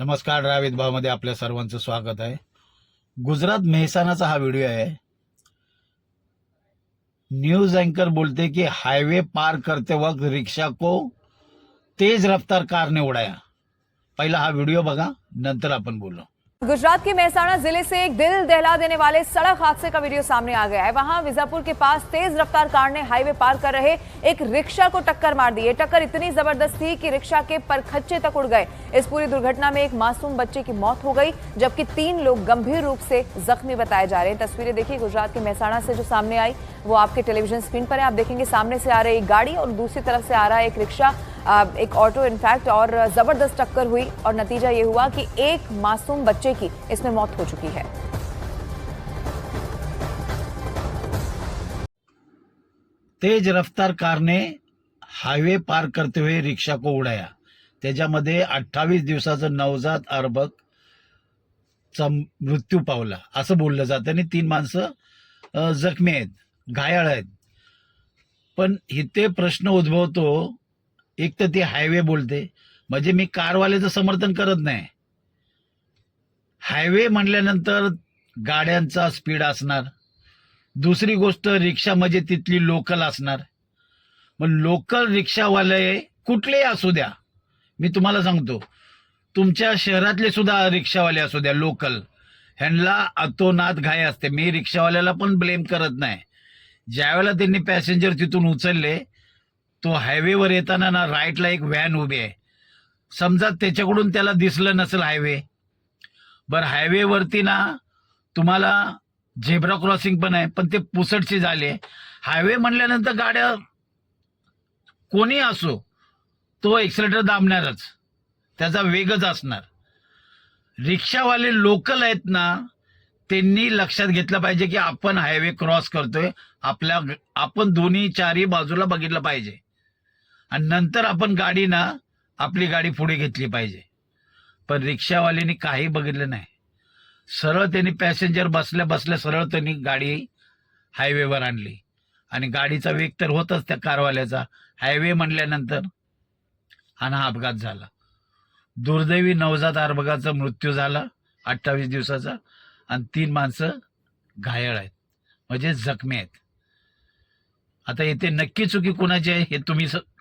नमस्कार रावित भावमध्ये आपल्या सर्वांचं स्वागत आहे. गुजरात मेहसाणाचा हा व्हिडिओ आहे. न्यूज एंकर बोलते कि हाईवे पार करते वक्त रिक्शा को तेज रफ्तार कारने उड़ाया. पहिला हा व्हिडिओ बघा नंतर आपण बोलू. गुजरात के मेहसाणा ज़िले से एक दिल दहला देने वाले सड़क हादसे का वीडियो सामने आ गया है। वहाँ विजापुर के पास तेज रफ्तार कार ने हाईवे पार कर रहे एक रिक्शा को टक्कर मार दी। ये टक्कर इतनी ज़बरदस्त थी कि रिक्शा के परखच्चे तक उड़ गए। इस पूरी दुर्घटना में एक मासूम बच्चे की मौत हो गई, जबकि तीन लोग गंभीर रूप से जख्मी बताए जा रहे हैं। तस्वीरें देखिए गुजरात के मेहसाणा से जो सामने आई, वो आपके टेलीविज़न स्क्रीन पर है। आप देखेंगे सामने से आ रही गाड़ी और दूसरी तरफ़ से आ रहा है एक रिक्शा। एक ऑटो इनफैक्ट और जबरदस्त टक्कर हुई और नतीजा ये हुआ कि एक मासूम बच्चे की इसमें मौत हो चुकी है। तेज रफ्तार कारने हायवे पार करते हुए रिक्षा को उडाया। त्याच्यामध्ये अठ्ठावीस दिवसाचं नवजात अर्भक चा मृत्यू पावला असं बोललं जातं. आणि तीन माणसं जखमी आहेत घायाळ आहेत. पण इथे प्रश्न उद्भवतो एक तर ती हायवे बोलते. म्हणजे मी कारवाल्याचं समर्थन करत नाही. हायवे म्हणल्यानंतर गाड्यांचा स्पीड असणार. दुसरी गोष्ट रिक्षा म्हणजे तिथली लोकल असणार. मग लोकल रिक्षावाले कुठलेही असू द्या. मी तुम्हाला सांगतो. तुमच्या शहरातले सुद्धा रिक्षावाले असू द्या लोकल ह्यांना अतोनात घाई असते. मी रिक्षावाल्याला पण ब्लेम करत नाही. ज्यावेळेला त्यांनी पॅसेंजर तिथून उचलले तो हायवेवर येताना ना राईटला एक व्हॅन उभी आहे. समजा त्याच्याकडून त्याला दिसलं नसेल हायवे बरं हायवेवरती ना तुम्हाला झेब्रा क्रॉसिंग पण आहे पण ते पुसटचे झाले हायवे म्हणल्यानंतर गाड्या कोणी असो तो एक्सिलेटर दाबणारच. त्याचा वेगच असणार. रिक्षावाले लोकल आहेत ना त्यांनी लक्षात घेतलं पाहिजे की आपण हायवे क्रॉस करतोय. आपल्या आपण दोन्ही चारही बाजूला बघितलं पाहिजे. आणि नंतर आपण गाडी ना आपली गाडी पुढे घेतली पाहिजे. पण रिक्षावाल्यांनी काही बघितलं नाही. सरळ त्यांनी पॅसेंजर बसल्या बसल्या सरळ त्यांनी गाडी हायवेवर आणली. आणि गाडीचा वेग तर होतच त्या कारवाल्याचा. हायवे म्हणल्यानंतर आणि हा अपघात झाला. दुर्दैवी नवजात अर्भकाचा मृत्यू झाला अठ्ठावीस दिवसाचा. आणि तीन माणसं घायळ आहेत. म्हणजे जखमी आहेत. आता इथे नक्की चुकी कुणाची आहे हे तुम्ही